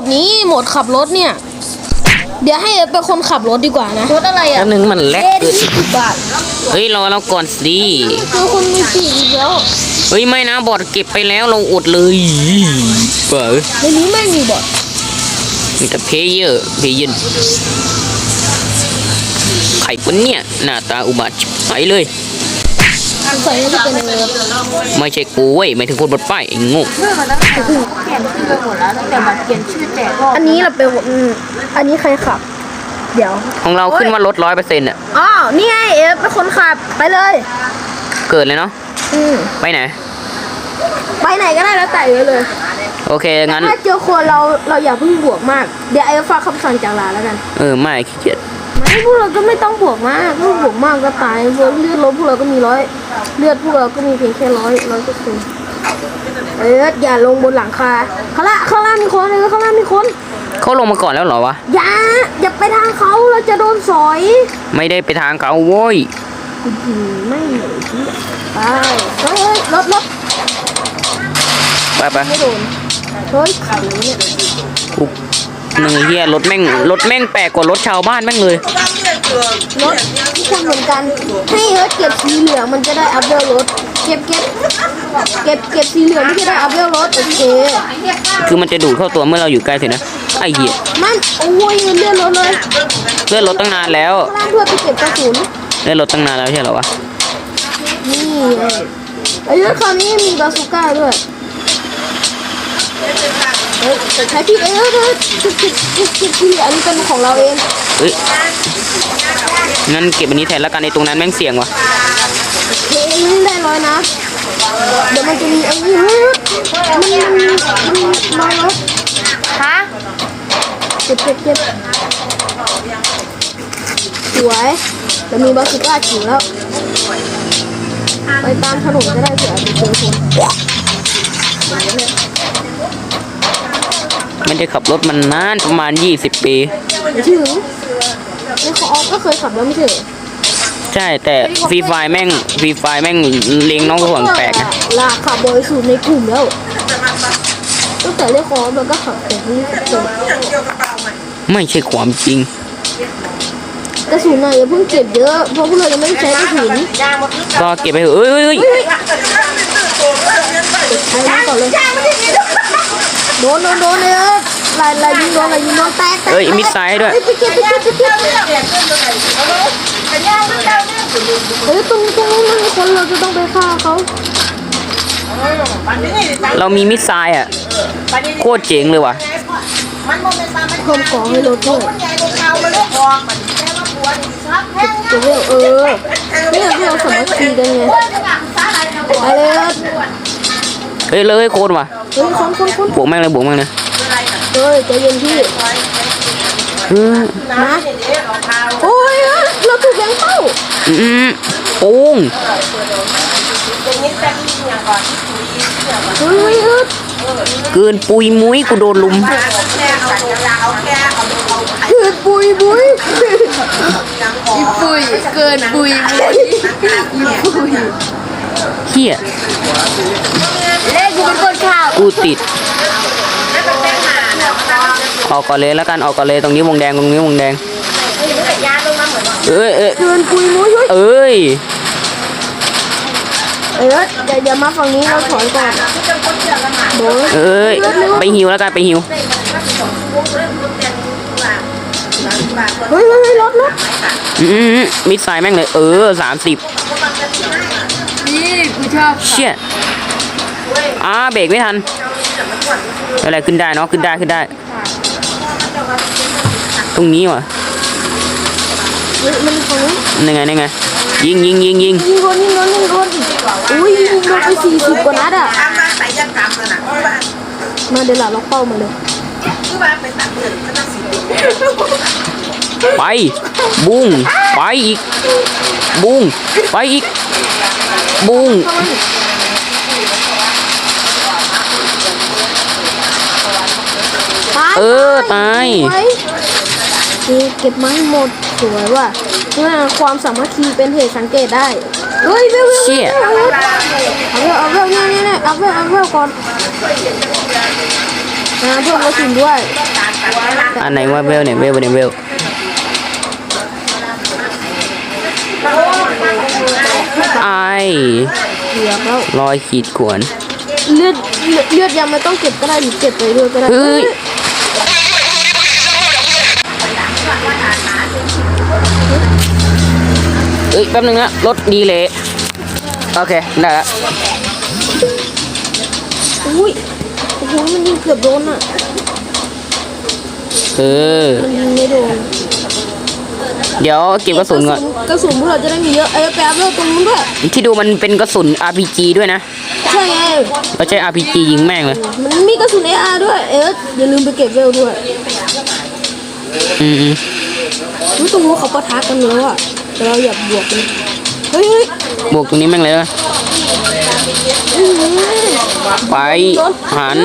ดนี้โหมดขับรถเนี่ย เดี๋ยวให้เอิร์ธเป็นคนขับรถดีกว่านะรถอะไรแป๊อะบนึงมันแลกเอ๊ะเกิดยี่สิบบาทเฮ้ยรอเราก่อนสิคือคุณมีปีกอีกแล้วเฮ้ยไม่นะบอดเก็บไปแล้วเราอดเลยเปิดในนี้ไม่มีบอทมีแต่เพเยอร์เพเยนไข่ปนเนี่ยหน้าตาอุบาทชิบหายเลยใส่น่าจะเป็นเอิร์ธไม่ใช่กูเว้ยไม่ถึงคนบนป้ายไอ้โง่เรื่องมันตั้งแต่เปลี่ยนชื่อไปหมดแล้วตั้งแต่บัตรเปลี่ยนชื่อแจกก็อันนี้เราเป็นอืมอันนี้ใครขับ เดี๋ยว ของเราขึ้นว่าลดร้อยเปอร์เซ็นต์อะอ๋อนี่ไงเอิร์ธเป็นคนขับไปเลย เกิดเลยเนาะอืมไปไหน ไปไหนก็ได้แล้วแต่เอิร์ธเลย โอเคงั้นถ้าเจอคนเราเราอย่าเพิ่งบวกมาก เดี๋ยวไอ้ฟังคำสั่งจากลาแล้วกัน เออไม่ขี้เกียจไม่พวกเราก็ไม่ต้องบวกมากพวกบวกมากก็ตายพวกเลือดลบพวกเราก็มีร้อย เลือดพวกเราก็มีเพียงแค่ร้อยร้อยก็คือเอิร์ธอย่าลงบนหลังคาข้างล่างข้างล่างมีคนเออข้างล่างมีคนเขาลงมาก่อนแล้วเหรอวะอย่าอย่าไปทางเขาเราจะโดนสอย ไม่ได้ไปทางเขาโว้ยอื้อหือไม่เหนื่อยที่ไปเฮ้ยรถรถไปไปไม่โดนเฮ้ยขับเลยเนี่ยกูหนึ่งเฮียรถแม่งรถแม่งแปลกกว่ารถชาวบ้านแม่งเลย รถคนเหมือนกันให้เอิร์ธเก็บสีเหลืองมันจะได้อัพเดลรถเก็บเก็บเก็บเก็บสีเหลืองที่จะได้อัพเดลรถโอเคคือมันจะดูดเข้าตัวเมื่อเราอยู่ใกล้สินะไอ้เหี้ยมันโอ้ยเลื่อนรถเลยเลื่อนรถตั้งนานแล้วข้างล่างเพื่อไปเก็บกระสุนเลื่อนรถตั้งนานแล้วใช่เหรอวะนี่ไงไอ้รถคันนี้มีบาซูก้าด้วย เฮ้ยแต่ใช้พี่เอ้ยเฮ้ยเก็บเก็บเก็บเก็บที่อันนี้เป็นของเราเองเอ้ยงั้นเก็บอันนี้แทนแล้วกันในตรงนั้นแม่งเสี่ยงว่ะเฮ้ยมันได้ร้อยนะ เดี๋ยวมันจะมีไอ้นี่เฮ้ยมันมันมันมาแล้วฮะเก็บเก็บเก็บสวยจะมีบาซูก้าจิ๋วแล้ว ไปตามถนนก็ได้เผื่อจะเจอคน ไม่ได้ขับรถมันนานประมาณ 20 ปีถึงในคออก็เคยขับแล้วไม่ใช่เหรอใช่แต่ฟรีไฟแม่งฟรีไฟแม่งเล็งน้องกระหว่างแปลกนะลากขับบริสุทธิ์ในกลุ่มแล้วตั้งแต่เรียกคอมันก็ขับแต่ที่จบไม่ใช่ความจริงกระสุนน่ะอย่าเพิ่งเก็บเยอะเพราะพวกเรายังไม่ได้ใช้กระสุนก็เก็บไปเถอะเอ้ยเอ้ยเอ้ยใช้มาก่อนเลย โดนโดนโดนเลยลายลายยิงโดนลายยิงโดนแตกแตกเอ้ยมิดไซด์ด้วยไปเก็บไปเก็บไปเก็บเฮ้ยตรงตรงนู้นมันมีคนเราจะต้องไปฆ่าเขาเรามีมิดไซด์อะโคตรเจ๋งเลยว่ะเพิ่มกองให้รถด้วยจะเวลเออเนี่ยที่เราสามัคคีกันไงไปเลย เฮ้ยเลยโคตรว่ะเฮ้ยคนคนคนบวกแม่งเลยบวกแม่งเลยเฮ้ยใจเย็นพี่เออนะโอ้ยเราถูกแบงเป้าอืมโป้งเฮ้ยเฮ้ยเกินปุยมุ้ยกูโดนลุมคือปุยบุยอีปุยเกินปุยมุยอีปุย เฮียเล่กูเป็นคนข่าวกูติดออกก่อนเลยแล้วกันออกก่อนเลยตรงนี้วงแดงตรงนี้วงแดงเอ้ยเอ้ยเกินปุยมุยเฮ้ยเอ้ยเออเดี๋ยวเดี๋ยวมาฝั่งนี้เราถอยก่อนโดนเอ้ยไปหิวแล้วกันไปหิวเฮ้ยเฮ้ยรถรถอืมมิดไซด์แม่งเลยเออสามสิบ นี่กูชอบเชี่ยอ่าเบรกไม่ทันอะไรขึ้นได้เนาะขึ้นได้ขึ้นได้ ตรงนี้วะเฮ้ยมันฝั่งนี้นี่ไงนี่ไงยิงยิงยิงยิงยิงคนยิงคนยิงคนอุ้ยยิงโดนไปสี่สิบกว่านัดอะทำมาใส่ยันกรรมเลยนะเพราะว่ามาเดี๋ยวหล่าล็อกเป้ามาเลยคือว่าเป็นตัดเงินก็ต้องสิบไปบุ้งไปอีกบุ้งไปอีก บุ้งตายเออตายสวยนี่เก็บมาให้หมดสวยว่ะเนี่ยความสามัคคีเป็นเหตุสังเกตได้เฮ้ยเวลเวลเชี่ยเอาเวลเอาเวลเนี่ยเนี่ยเนี่ยเอาเวลเอาเวลก่อนอ่าเพิ่มกระสุนด้วยอันไหนว่าเวลเนี่ยเวลเนี่ยเวลไอ เหลือแล้ว รอยขีดข่วนเลือดเลือดเลือดยังไม่ต้องเก็บก็ได้หรือเก็บไปด้วยก็ได้เฮ้ยเอ้ยแป๊บนึงนะรถดีเลยโอเคได้ละอุ้ยโอ้โหมันยิงเกือบโดนอะเออมันยิงไม่โดนเดี๋ยวเก็บกระสุนก่อน กระสุนพวกเราจะได้มีเยอะเอ้ยแป๊บเลยตรงนู้นด้วยที่ดูมันเป็นกระสุน RPG ด้วยนะใช่ไงไม่ใช่ RPG ยิงแม่งเลย มันมีกระสุน AR ด้วย เอ๊ะอย่าลืมไปเก็บเวลด้วยอืมอืมรู้ตรงนู้นเขาปะทะกันแล้วอะแต่เราอย่าบวกเลยเฮ้ยเฮ้ยบวกตรงนี้แม่งเลยนะอื้อหือไปหัน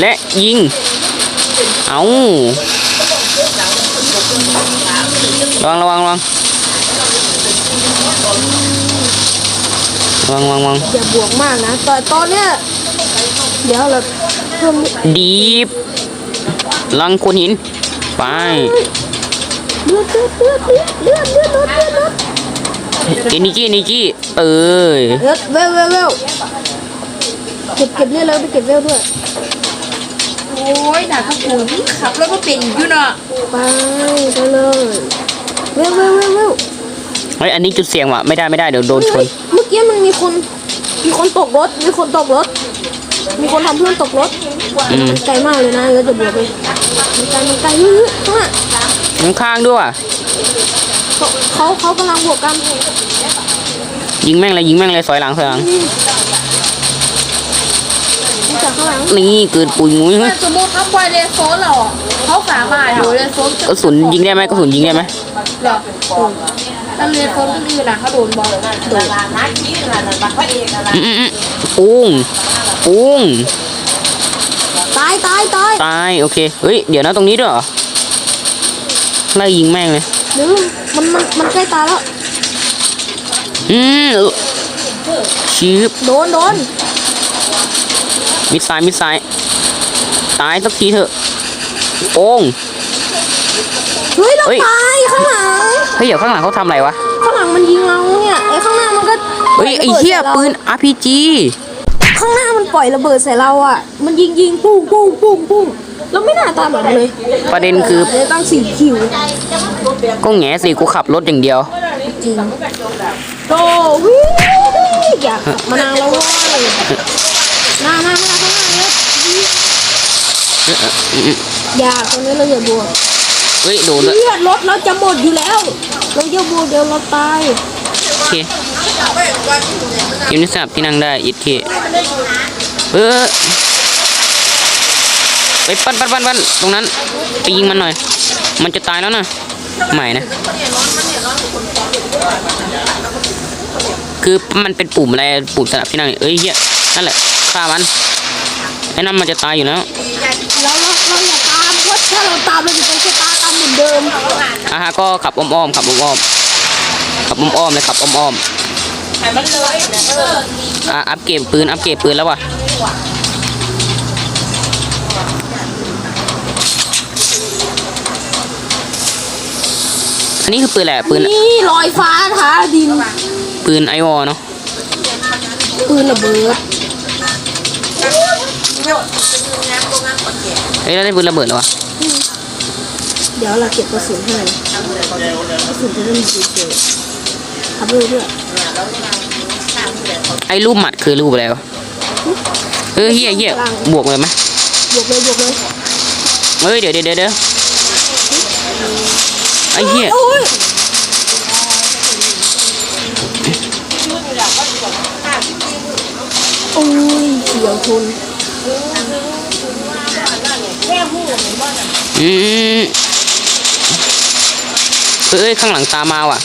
และยิง เอาระวังระวังระวัง ระวังระวังระวังอย่าบวกมากนะแต่ตอนเนี้ยเดี๋ยวเราเพิ่มดีบลังโคนหิน ไปเลือดเลือดเลือดเลือดเลือดเลือดเลือดเลือดเอนิจี้เอนิจี้เออเลือดเวลเวลเวลเก็บเก็บเลือดแล้วไปเก็บเวลด้วยโอ้ยหนักกระปุนขับรถก็เป็นอยู่เนาะไปไปเลยเวลเวลเวลเวล เฮ้ยอันนี้จุดเสี่ยงว่ะไม่ได้ไม่ได้เดี๋ยวโดนชน เมื่อกี้มันมีคน มีคนตกรถ มีคนตกรถ มีคนทำเพื่อนตกรถอืม มันไกลมากเลยนะเราจะบวกเลยมันไกลมันไกลเฮ้ยๆข้างหน้าข้างๆด้วยว่ะเขาเขาเขากำลังบวกกันยิงแม่งเลยยิงแม่งเลยสอยหลังสอยหลังนี่จากข้างหลังนี่เกิดปุยมุ้ยถ้าสมมติเขาปล่อยเลนโซนเหรอเขาสามารถอยู่เลนโซนกระสุนยิงได้ไหมกระสุนยิงได้ไหม เหรอ ถ้าเลนโซนก็คือนะเขาโดนบอลโดนนักชี้นั่นน่ะบักพระเอกนั่นน่ะอืมอืมอืมปุ้งปุ้งตายตายตายตายโอเคเฮ้ยเดี๋ยวนะตรงนี้ด้วยเหรอไล่ยิงแม่งเลยเดี๋ยวมันมันมันใกล้ตายแล้วอืมเออชืบโดนโดนมิดซ้ายมิดซ้ายตายสักทีเถอะโป้งเฮ้ยเราเฮ้ยตายข้างหลังเฮ้ยเดี๋ยวข้างหลังเขาทำอะไรวะ ข้างหลังมันยิงเราเนี่ยไอ้ข้างหน้ามันก็เฮ้ยไอ้เหี้ยระบิปืดน RPG ใส่เราข้างหน้ามันปล่อยระเบิดใส่เราอะ มันยิงยิงปุ้งปุ้งปุ้งปุ้งเราไม่น่าตายแบบนั้นเลยประเด็นคือเลยตั้งสี่คิวก็แง่สิกูขับรถอย่างเดียวจริงโตวิอยากกลับมานางแล้วเว้ยหน้าหน้าหน้าข้างหน้าเนี่ยอยากตอนนี้เราอย่าบวก เฮ้ยโดนเลยเลือดรถเราจะหมดอยู่แล้ว เราอย่าบวกเดี๋ยวเราตายโอเคยิมนิสสับที่นั่งได้อีดเคเออไปปั้นปั้นปั้นปั้นตรงนั้นไปยิงมันหน่อย มันจะตายแล้วนะไม่นะ คือมันเป็นปุ่มอะไรปุ่มสนับที่นั่งนี่เอ้ยเฮียนั่นแหละฆ่ามันไอ้นั่นมันจะตายอยู่แล้วเราเราเราอย่าตามเพราะ ถ้าเราตามเราจะเป็นชะตากรรมเหมือนเดิมอะฮะก็ขับอ้อมๆขับอ้อมๆขับอ้อมๆเลยขับอ้อมให้มันเลยเออๆอะอัปเกรดปืนอัปเกรดปืนแล้วว่ะอันนี้คือปืนแหละไรปืนนี่ลอยฟ้าท้าดิน ปืนไอวอเนาะปืนระเบิดเฮ้ยเราได้ปืนระเบิดแล้ววะ เดี๋ยวเราเก็บกระสุนให้กระสุนจะได้มีเจอๆทำเลยด้วยไอ้รูปหมัดคือรูปอะไรวะเออเฮียเฮียบวกเลยไหมบวกเลยบวกเลยเฮ้ยเดี๋ยวเดี๋ยวเดี๋ยวเดี๋ยวไอ้เฮียโอ้ยโอ้ยเฉียวชน อืมเฮ้ยข้างหลังตามมาว่ะ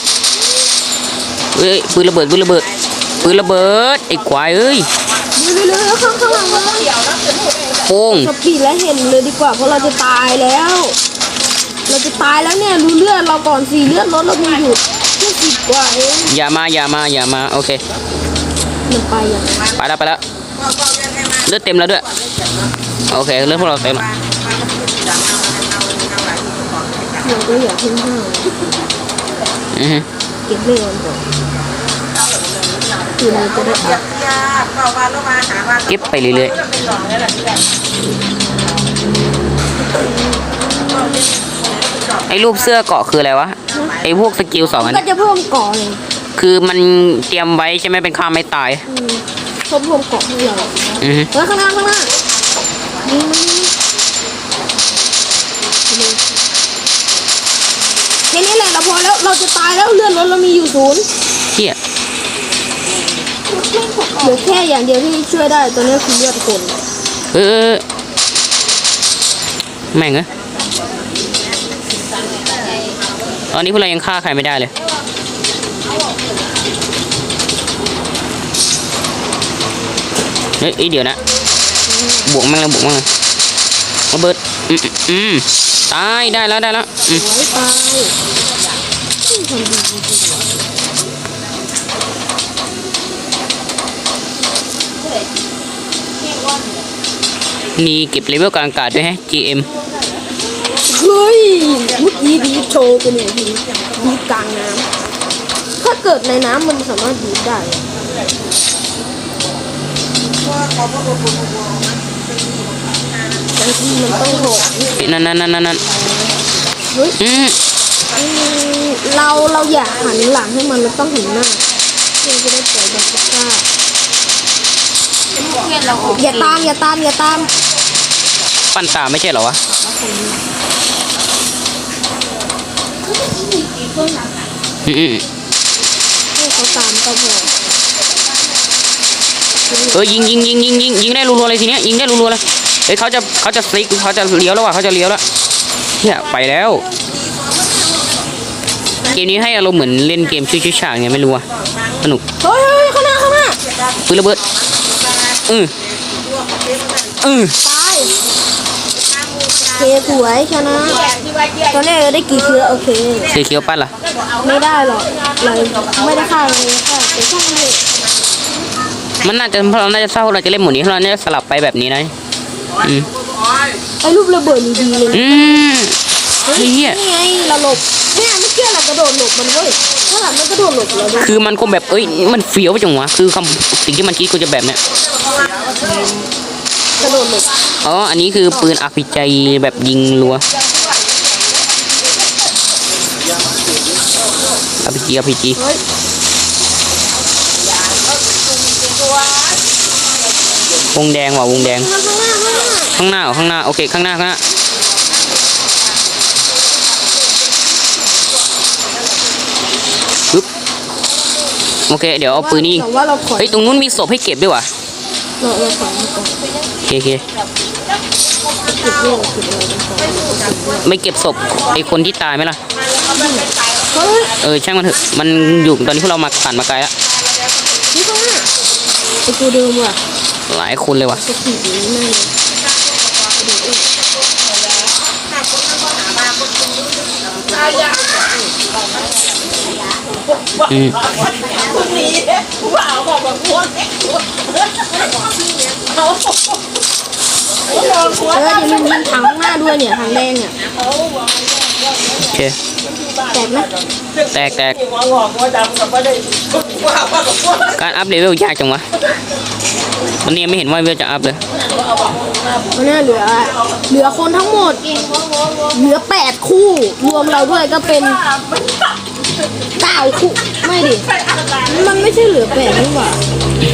เฮ้ยปืนระเบิดปืนระเบิดปืนระเบิดไอ้ควายเอ้ยเร็วๆข้างข้างหลังมาโป้งสปีดและเห็นเลยดีกว่าเพราะเราจะตายแล้ว เราจะตายแล้วเนี่ยรู้เลือดเราก่อนสี่เลือดรถเรามีอยู่แค่สิบกว่าเองอย่ามาอย่ามาอย่ามาโอเคมันไปยังไงไปแล้วไปแล้วเลือดเต็มแล้วด้วยโอเคเลือดพวกเราเต็มแล้ว เราก็อยากทิ้งห้าอือฮึเก็บไม่ก่อนก่อนคือเราจะได้อัพเก็บไปเรื่อยๆไอ้รูปเสื้อเกาะคืออะไรวะไอ้พวกสกิลสองอันก็จะเพิ่มเกาะเลยคือมันเตรียมไว้ใช่ไหมเป็นค่าไม่ตาย อืมเพิ่มเพิ่มเกาะให้เราอือฮึเฮ้ยข้างหน้าข้างหน้านี่มันนี่แค่นี้แหละ เราพอแล้วเราจะตายแล้วเลือดรถเรามีอยู่ศูนย์เที่ยเหลือแค่อย่างเดียวที่ช่วยได้ตัวนี้คือเลือดคนเออแม่งเอ้ยตอนนี้พวกเรายังฆ่าใครไม่ได้เลยเฮ้ยเอ้ยเดี๋ยวนะ บวกมั่งแล้วบวกมั่งเลยระเบิดอืมอืมอืมตาย ได้แล้ว ได้แล้ว อืมไว้ตาย ทำดีจริงมีเก็บเลเวลกลางอากาศด้วยแฮะ GM ๆเฮ้ยเมื่อกี้ดีโชว์ไปหนึ่งทีดีกลางน้ำถ้าเกิดในน้ำมันสามารถดีดได้บางทีมันต้องโหดนั่นนั่นนั่นนั่นนั่นเฮ้ยอืมอืม เราเราอยากหันหลังให้มันเราต้องหันหน้าเพื่อจะได้ปล่อยบาสก้าเพื่อนเราออกอย่าตามอย่าตามอย่าตามปั้นตาไม่ใช่เหรอวะอืมอืมให้เขาตามก็พอเออยิงยิงยิงยิงยิงยิงได้รัวๆเลยทีเนี้ยยิงได้รัวๆเลยเฮ้ยเขาจะเขาจะซิกเขาจะเลี้ยวแล้วว่ะเขาจะเลี้ยวแล้วเฮียไปแล้ว เกมนี้ให้อารมณ์เหมือนเล่นเกมชื่อชื่อฉากไงไม่รู้อะสนุกเฮ้ยเฮ้ยข้างหน้าข้างหน้าปืนระเบิดอืออือตายโอเคสวยชนะตอนแรกเราได้กี่เชื้อโอเคเสียเขียวปั้นล่ะไม่ได้หรอกเราไม่ได้ฆ่าเลยค่ะแต่ช่างเลยมันน่าจะเพราะเราน่าจะเศร้าเราจะเล่นหมดนี้เราน่าจะสลับไปแบบนี้นะอืมไอ้รูประเบิดนี่ดีเลยอืม เฮ้ยเฮียนี่ไงเราหลบเนี่ยเมื่อกี้เรากระโดดหลบมันเว้ยถ้าหลังไม่กระโดดหลบเราด้วยคือมันก็แบบเอ้ยมันเฟี้ยวจังวะคือคำสิ่งที่มันคิดกูจะแบบเนี้ยกระโดดหลบอ๋ออันนี้คือปืนอภิจัยแบบยิงรัวอภิจีอภิจีเฮ้ยวงแดงว่ะวงแดง ข้างหน้าข้างหน้าข้างหน้าเหรอข้างหน้าโอเคข้างหน้าข้างหน้า โอเค เดี๋ยวเอาปืนนี้ยิงแต่ว่าเราขอเฮ้ยตรงนู้นมีศพให้เก็บด้วยว่ะเราเราขอมันก่อนโอเคโอเคเก็บเรื่องเก็บอะไรกันก่อนไม่เก็บศพไอ้คนที่ตายไหมล่ะ เฮ้ยเออช่างมันเถอะ มันอยู่ตอนนี้พวกเรามาผ่านมาไกลแล้วนี่ข้างหน้าไอตัวเดิมว่ะหลายคนเลยว่ะ จะขี่หนีแน่เลย อืมผู้บ่าวบอกว่าพวกเอออย่าลืมยิงถังข้างหน้าด้วยเนี่ยถังแดงอะโอเคแตกไหมแตกแตกหัวงอกหัวดำกับว่าได้ผู้บ่าวว่ากับพวกการอัพเลเวลยากจังวะวันนี้ยังไม่เห็นว่าเลเวลจะอัพเลยวันนี้เหลือ เหลือคนทั้งหมด เหลือแปดคู่ รวมเราด้วยก็เป็นเก้าคู่ ไม่ดิ มันไม่ใช่เหลือแปดนี่หว่า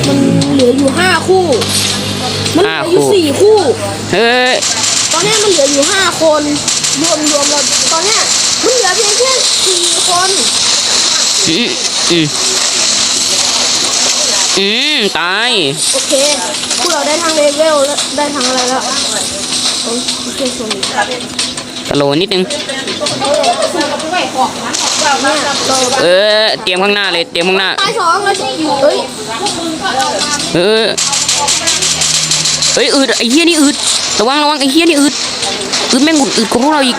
มันเหลืออยู่ห้าคู่ มันเหลืออยู่สี่คู่ เฮ้ย ตอนนี้มันเหลืออยู่ห้าคน รวมรวมเราตอนเนี้ยมันเหลือเพียงแค่สี่คนอืมอืมอืมตาย โอเค พวกเราได้ทางเลเวลแล้วได้ทางอะไรแล้วโอเคส่วนนี้เนี่ยสโลว์นิดนึง เราเออเตรียมข้างหน้าเลยเตรียมข้างหน้าตายสองแล้วเฮ้ยเออเฮ้ยอืดไอ้เหี้ยนี่อืดระวังระวังไอ้เหี้ยนี่อืดอืดแม่งอุดอืดของพวกเราอีก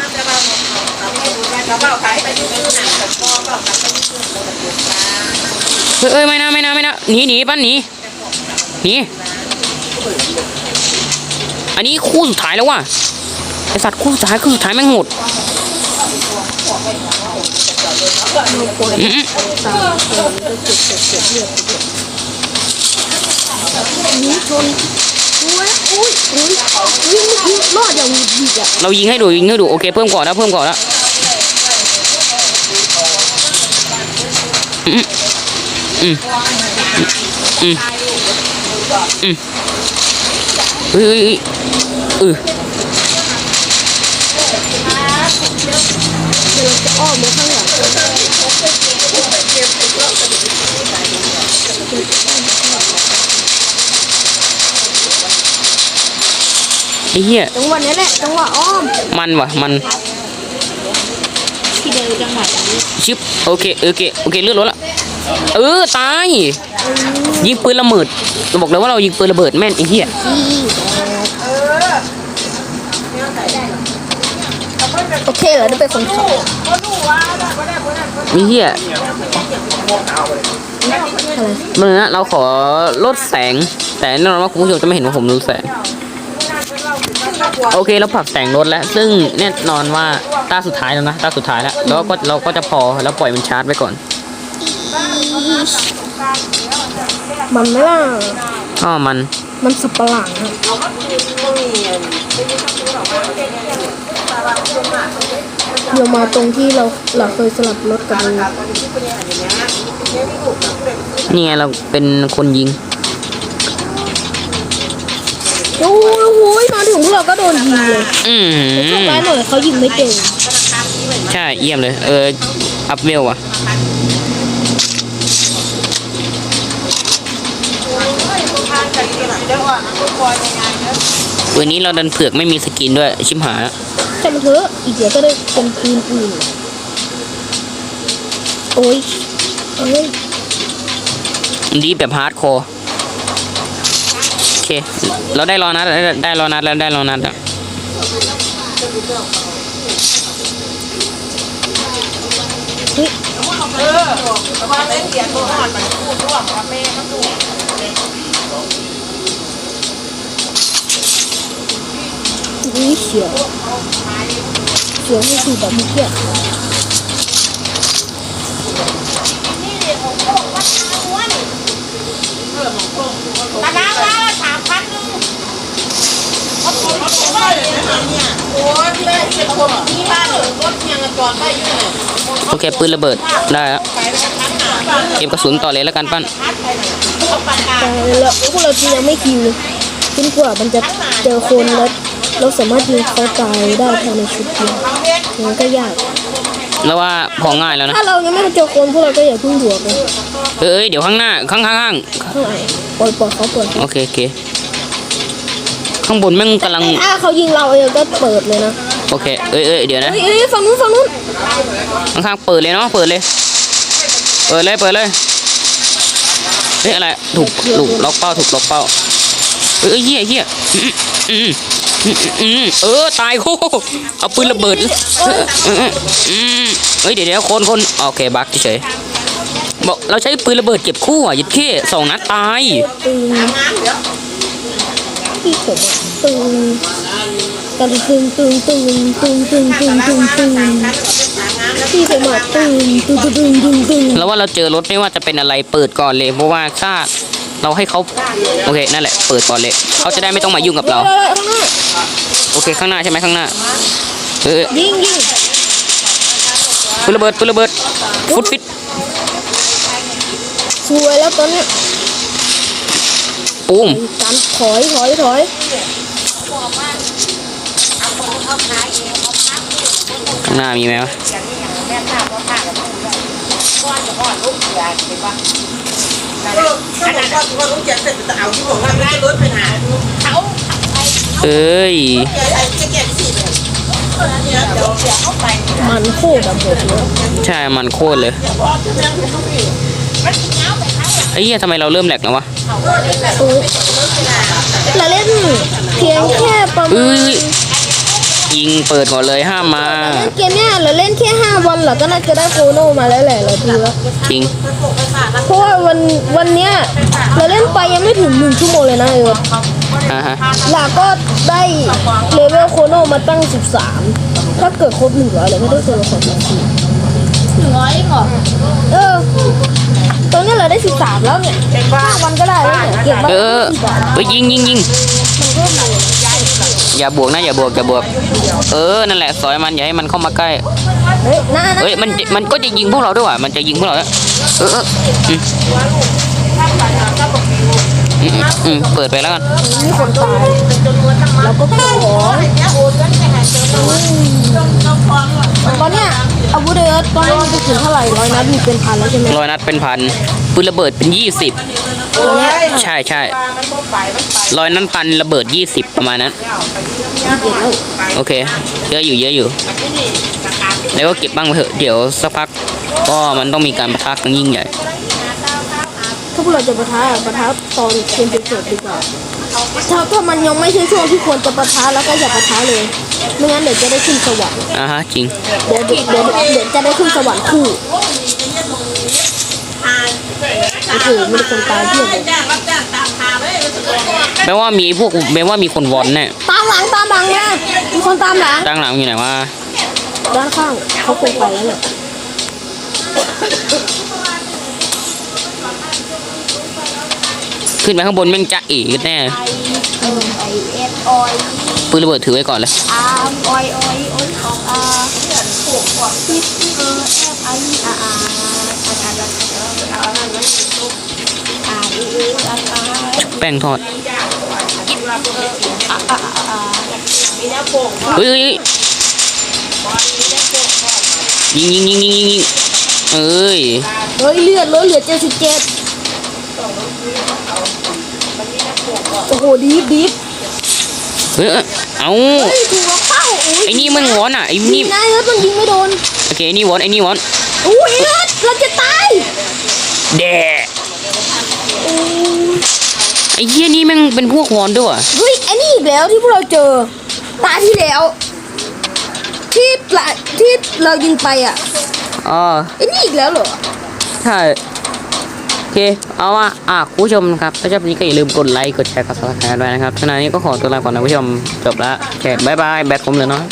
กับบ่าวขายไปอยู่ในหนังกับพ่อบ่าวขายไปอยู่เฮ้ยเอ้ยไม่นะไม่นะไม่นะหนีหนีปั้นหนีหนีอันนี้คู่สุดท้ายแล้วว่ะไอสัตว์คู่สุดท้ายคู่สุดท้ายแม่งโหดอืม นี้ชนอุ้ยอุ้ยอุ้ยอุ้ยอุ้ยรอดอย่างดหวิดอะเรายิงให้ดูยิงให้ดูโอเคเพิ่มก่อนแล้วเพิ่มก่อนแล้วอืมอืมอืมอืมเฮ้ยเฮ้ยเฮ้ยเออ เดี๋ยวเราจะอ้อมมาข้างหลังไอ้เหี้ยจังหวะนี้แหละจังหวะอ้อมมันว่ะมันที่เดินจังหวัดนี้ชิปโอเคโอเคโอเคเลือดลดละเออตายยิงปืนระเบิดเราบอกเลยว่าเรายิงปืนระเบิดแม่นไอ้เหี้ย โอเคเหรอได้เป็นคนขับไอ้เหี้ยอะไรมันนะเราขอลดแสง แต่แน่นอนว่าคุณผู้ชมจะไม่เห็นว่าผมลดแสง โอเคเราปรับแสงลดแล้ว ซึ่งแน่นอนว่าตาสุดท้ายแล้วนะตาสุดท้ายแล้วแล้วก็เราก็จะพอแล้วปล่อยมันชาร์จไว้ก่อนมันไหม่ล่ะอ๋อมัน มันสับปะหลัง อะเรามาตรงที่เราเราเคยสลับรถกันเลยนี่ไงเราเป็นคนยิง โอ้โหมาถึงพวกเราก็โดนยิงเลยอืมโชคร้ายหน่อยเขายิงไม่เก่งใช่เยี่ยมเลย เออ อัพเวลอะวันนี้เราดันเผือกไม่มีสกินด้วย ชิมหายละแต่มันเถอะอีกเดี๋ยวก็ได้เป็นปืนอื่นโอ้ยเอ้ยดีแบบฮาร์ดคอร์โอเค เราได้รอนัดได้รอนัดแล้วได้รอนัดแล้วเฮ้ยว่าเล่นเสียงตัวอ่อนมันพูดร่วมกับแม่มันดูอุ้ ยเสียวเสียวไม่คือแบบเมื่อกี้ตาดาวว่าสามพันนึงเขาคนเขาคนว่าเลยนะเนี่ยโอ้ยที่ได้เป็นคนที่บ้านรถยังจอดได้อยู่เนี่ยโอเคปืนระเบิดได้แล้วเก็บกระสุนต่อเลยแล้วกันปั้นพัดไปเนี่ยเขาปากกาแต่เราพวกเราจะยังไม่คิวจนกว่ามันจะเจอคนแล้ว เราสามารถยิงเขาตายได้ภายในชุดเดียวเอาเฮ็ดมันก็ยาก แล้วว่าพอง่ายแล้วนะถ้าเรายังไม่เจอคนพวกเราก็อย่าเพิ่งบวกเลยเอ้ยเดี๋ยวข้างหน้าข้างข้างข้างข้างไหนปล่อยปล่อยเขาเปิดโอเคโอเคข้างบนแม่งกำลังถ้าเขายิงเราเองก็เปิดเลยนะโอเคเอ้ยเอ้ยเดี๋ยวนะเฮ้ยเอ้ยฝั่งนู้นฝั่งนู้นข้างๆเปิดเลยเนาะเปิดเลย เปิดเลยเปิดเลยเฮ้ยอะไรถูกถูกล็อกเป้าถูกล็อกเป้าเฮ้ยเอ้ยเฮียเฮียอืมอืม อืมเออตายโคเอาปืนระเบิดอืมเฮ้ยเดี๋ยวเดี๋ยวคนคนโอเคบักเฉยบอกเราใช้ปืนระเบิดเก็บคู่อะยัดเข้สองนัดตายตึงงานเดี๋ยวที่ผมอะตึงกันตึงตึงตึงตึงตึงตึงตึงตึงที่ผมอะตึงตึงตึงตึงตึงตึงแล้วว่าเราเจอรถไม่ว่าจะเป็นอะไรเปิดก่อนเลยเพราะว่าถ้า เราให้เขาโอเคนั่นแหละเปิดก่อนเลยเขาจะได้ไม่ต้องมายุ่งกับเรา โอเคข้างหน้าใช่ไหมข้างหน้าเออยิงยิงปืนระเบิดปืนระเบิดฟุตฟิตสวยแล้วตอนเนี้ยปุ้มการถอยถอยถอยข้างหน้ามีไหมวะ ถ้าบอกว่าว่าต้องแจกเสร็จจะเอาที่อกว่าไม่ได้รถไปหาเขาเอ้ยไอ้แจกสี่เนี่ยมันโคตรแบบใช่มันโคตรเลยเฮ้ยทำไมเราเริ่มแหลกแล้ววะเราเล่นเพียงแค่ประมาณ ยยิงเปิดก่อนเลยห้ามมา เล่นเกมเนี้ยเราเล่นแค่ห้าวันเราก็น่าจะได้โคโนมาแล้วแหละเราดูแล้วจริง เพราะว่าวันวันเนี้ยเราเล่นไปยังไม่ถึงหนึ่งชั่วโมงเลยนะเอออ่าฮะ หลักก็ได้เลเวลโคโนมาตั้ง 13 ถ้าเกิดครบ100เลยไม่ได้ตัวละครแบบนี้หนึ่งร้อยเองเหรอเออตอนนี้เราได้13แล้วเนี่ยห้าวันก็ได้แล้วเนี่ยเก็บมาเออเฮ้ยยิงยิงยิง อย่าบวกนะอย่าบวกอย่าบวก เออนั่นแหละสอยมันอย่าให้มันเข้ามาใกล้เฮ้ยน่านะเฮ้ยมันมันก็จะยิงพวกเราด้วยว่ะมันจะยิงพวกเราด้วยเออเอออืมอืมอืมเปิดไปแล้วกันมีคนตายแล้วก็ของตอนเนี้ยอาวุธเอิร์ธตอนนี้มีไปถึงเท่าไหร่ร้อยนัดมีเป็นพันแล้วใช่ไหมร้อยนัดเป็นพันปืนระเบิดเป็นยี่สิบ ใช่ใช่ร้อยนัดพันระเบิดยี่สิบประมาณนั้น โอเค เยอะอยู่เยอะอยู่ แล้วก็เก็บบ้างไปเถอะ เดี๋ยวสักพัก ก็มันต้องมีการประทะครั้งยิ่งใหญ่ ถ้าพวกเราจะปะทะอะปะทะตอนเกมเกิดดีกว่าถ้าถ้ามันยังไม่ใช่ช่วงที่ควรจะปะทะแล้วก็อย่าปะทะเลย ไม่งั้นเดี๋ยวจะได้ขึ้นสวรรค์อ่าฮะจริง เดี๋ยวเดี๋ยวเดี๋ยวเดี๋ยวจะได้ขึ้นสวรรค์คู่ ก็คือมันคนตายเยอะเลยแปลว่ามีพวกแปลว่ามีคนวอนเนี่ยตามหลังตามหลังเนี่ยมีคนตามหลังตามหลังอยู่ไหนวะด้านข้างเขาคงไปแล้วเนี่ยขึ้นไปข้างบนแม่งจะอีกแน่ปืนระเบิดถือไว้ก่อนเลยออไอเอฟออยปืนระเบิดถือไว้อ่อนเลยอาร์มออยออยออยออกอาร์เพื่อนผูกกดที่เออเอฟไออาร์อาร์อาร์อาร์อาร์อาร์อาร์ แป้งทอดอาร์อาร์อาร์เฮ้ยเฮ้ยเฮ้ยยิงยิงยิงยิงยิงยิงเอ้ยเฮ้ยเลือดเหลือเหลือเจ็ดสิบเจ็ดโอ้โหดีฟดีฟเฮ้ยเอ้ยเอาเฮ้ยถูกล็อกเป้าโอ้ยไอ้นี่มันวอนอะไอ้ยินี่งนายเอิร์ธมันยิงไม่โดนโอเคไอ้นี่วอนไอ้นี่วอนโอ้ยเอิร์ธเราจะตายแดะ ไอ้เหี้ยนี่แม่งเป็นพวกวอนด้วยว่ะเฮ้ยไอ้นี่อีกแล้วที่พวกเราเจอตาที่แล้ว ที่ปลายที่เรายิงไปอะอ๋อ ไอ้นี่อีกแล้วเหรอ ใช่ โอเค เอาว่าอะคุณผู้ชมนะครับ ถ้าชอบคลิปนี้ก็อย่าลืมกดไลค์ กดแชร์ กดซับสไครต์ด้วยนะครับขณะนี้ก็ขอตัวลาก่อนนะคุณผู้ชม จบละโอเคบายบาย แบตผมเหลือน้อย